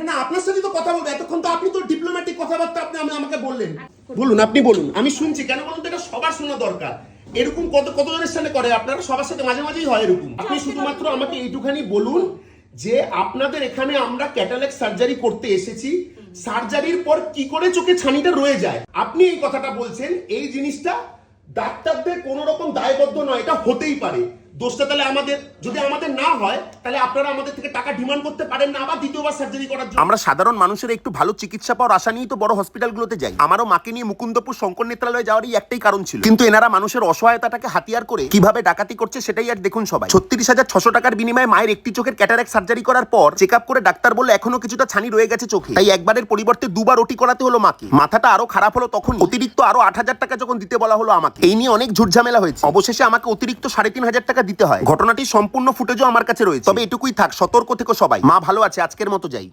না না আপনার সাথে তো কথা বলব। এতক্ষণ তো আপনি তো ডিপ্লোম্যাটিক কথাবার্তা আপনি আমি আমাকে বললেন। বলুন আপনি বলুন। আমি শুনছি কেন বলুন তো এটা সবার শোনা দরকার। এরকম কত কতজনের সাথে করে? আপনারা সবার সাথে মাঝে মাঝেই হয় এরকম। আপনি শুধুমাত্র আমাকে এইটুখানি বলুন যে আপনাদের এখানে আমরা ক্যাটালেক সার্জারি করতে এসেছি। সার্জারির পর কি করে চোখে ছানিটা রয়ে যায়? আপনি এই কথাটা বলছেন। এই জিনিসটা ডাক্তারদের কোনো রকম দায়বদ্ধ নয় এটা হতেই পারে। দোষটা তাহলে আমাদের, যদি আমাদের না হয়, তাহলে আপনারা আমাদের থেকে টাকা ডিমান্ড করতে পারেন না, আবার দ্বিতীয়বার সার্জারি করার জন্য। আমরা সাধারণ মানুষের একটু ভালো চিকিৎসা পাওয়ার আশা নিয়েই তো বড় হসপিটালগুলোতে যাই। আমারও মাকে নিয়ে মুকুন্দপুর শঙ্কর নেত্রালয়ে যাওয়ারই একটাই কারণ ছিল। কিন্তু এনারা মানুষের অসহায়তাটাকে হাতিয়ার করে কীভাবে ডাকাতি করছে সেটাই আর দেখুন সবাই। ছত্রিশ হাজার ছশো টাকার বিনিময়ে মায়ের একটি চোখের ক্যাটারেক সার্জারি করার পর চেক আপ করে ডাক্তার বলল এখনও কিছুটা ছানি রয়ে গেছে চোখে। তাই একবারের পরিবর্তে দুবার ওটি করাতে হলো মাকে। মাথাটা আরও খারাপ হলো তখন অতিরিক্ত আরও আট হাজার টাকা যখন দিতে বলা হলো আমাকে। এই নিয়ে অনেক ঝুটঝামেলা হয়েছে। অবশেষে আমাকে অতিরিক্ত সাড়ে তিন হাজার টাকা দিতে হয়। ঘটনাটি সম্পূর্ণ ফুটেজও আমার কাছে রয়েছে। তবে এটুকুই থাক, সতর্ক থেকে সবাই। মা ভালো আছে, আজকের মতো যাই।